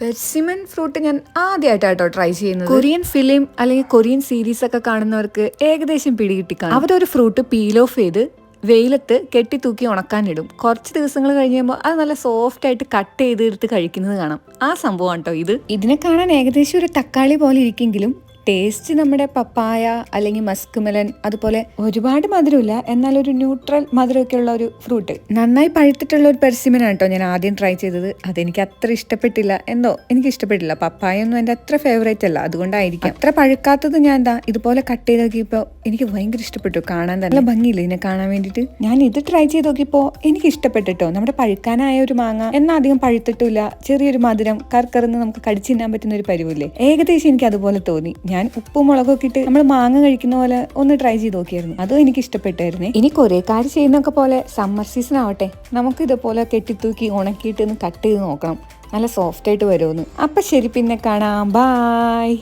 പെർസിമൻ fruit ഞാൻ ആദ്യമായിട്ടാട്ടോ try ചെയ്യുന്നത്. കൊറിയൻ ഫിലിം അല്ലെങ്കിൽ കൊറിയൻ സീരീസ് ഒക്കെ കാണുന്നവർക്ക് ഏകദേശം പിടികിട്ടിക്കാണ് അവരൊരു ഫ്രൂട്ട് പീൽ ഓഫ് ചെയ്ത് വെയിലത്ത് കെട്ടി തൂക്കി ഉണക്കാനിടും. കുറച്ച് ദിവസങ്ങൾ കഴിഞ്ഞ് കഴിയുമ്പോൾ അത് നല്ല സോഫ്റ്റ് ആയിട്ട് കട്ട് ചെയ്തെടുത്ത് കഴിക്കുന്നത് കാണാം. ആ സംഭവം കേട്ടോ ഇത്? ഇതിനെ കാണാൻ ഏകദേശം ഒരു തക്കാളി പോലെ ഇരിക്കെങ്കിലും ടേസ്റ്റ് നമ്മുടെ പപ്പായ അല്ലെങ്കിൽ മസ്ക് അതുപോലെ ഒരുപാട് മധുരമില്ല. എന്നാൽ ഒരു ന്യൂട്രൽ മധുരമൊക്കെ ഉള്ള ഒരു ഫ്രൂട്ട് നന്നായി പഴുത്തിട്ടുള്ള ഒരു പെർസിമനാണ് കേട്ടോ ഞാൻ ആദ്യം ട്രൈ ചെയ്തത്. അതെനിക്ക് അത്ര ഇഷ്ടപ്പെട്ടില്ല. എന്തോ? എനിക്ക് ഇഷ്ടപ്പെട്ടില്ല. പപ്പായ ഒന്നും എന്റെ അത്ര ഫേവറേറ്റ് അല്ല. അതുകൊണ്ടായിരിക്കും. അത്ര പഴുക്കാത്തത് ഞാൻ എന്താ ഇതുപോലെ കട്ട് ചെയ്ത് നോക്കിയപ്പോൾ എനിക്ക് ഭയങ്കര ഇഷ്ടപ്പെട്ടു. കാണാൻ തന്നെ. ഭംഗിയില്ല ഇതിനെ കാണാൻ വേണ്ടിയിട്ട്? ഞാൻ ഇത് ട്രൈ ചെയ്ത് നോക്കിയപ്പോൾ എനിക്ക് ഇഷ്ടപ്പെട്ടിട്ടോ നമ്മുടെ പഴുക്കാനായ ഒരു മാങ്ങ. എന്നാൽ അധികം പഴുത്തിട്ടില്ല ചെറിയൊരു മധുരം കർക്കറന്ന് നമുക്ക് കടിച്ചിന്നാൻ പറ്റുന്ന ഒരു പരിവില്ലേ? ഏകദേശം എനിക്ക് അതുപോലെ തോന്നി. ഞാൻ ഉപ്പും മുളകൊക്കെ ഇട്ട് നമ്മൾ മാങ്ങ കഴിക്കുന്ന പോലെ ഒന്ന് ട്രൈ ചെയ്ത് നോക്കിയായിരുന്നു. അതും എനിക്ക് ഇഷ്ടപ്പെട്ടായിരുന്നു. ഇനി കൊറിയക്കാർ ചെയ്യുന്നൊക്കെ പോലെ സമ്മർ സീസൺ ആവട്ടെ. നമുക്ക് ഇതുപോലെ കെട്ടിത്തൂക്കി ഉണക്കിയിട്ട് ഒന്ന് കട്ട് ചെയ്ത് നോക്കണം. നല്ല സോഫ്റ്റ് ആയിട്ട് വരുമെന്ന്. അപ്പൊ ശരി പിന്നെ കാണാം. ബായ്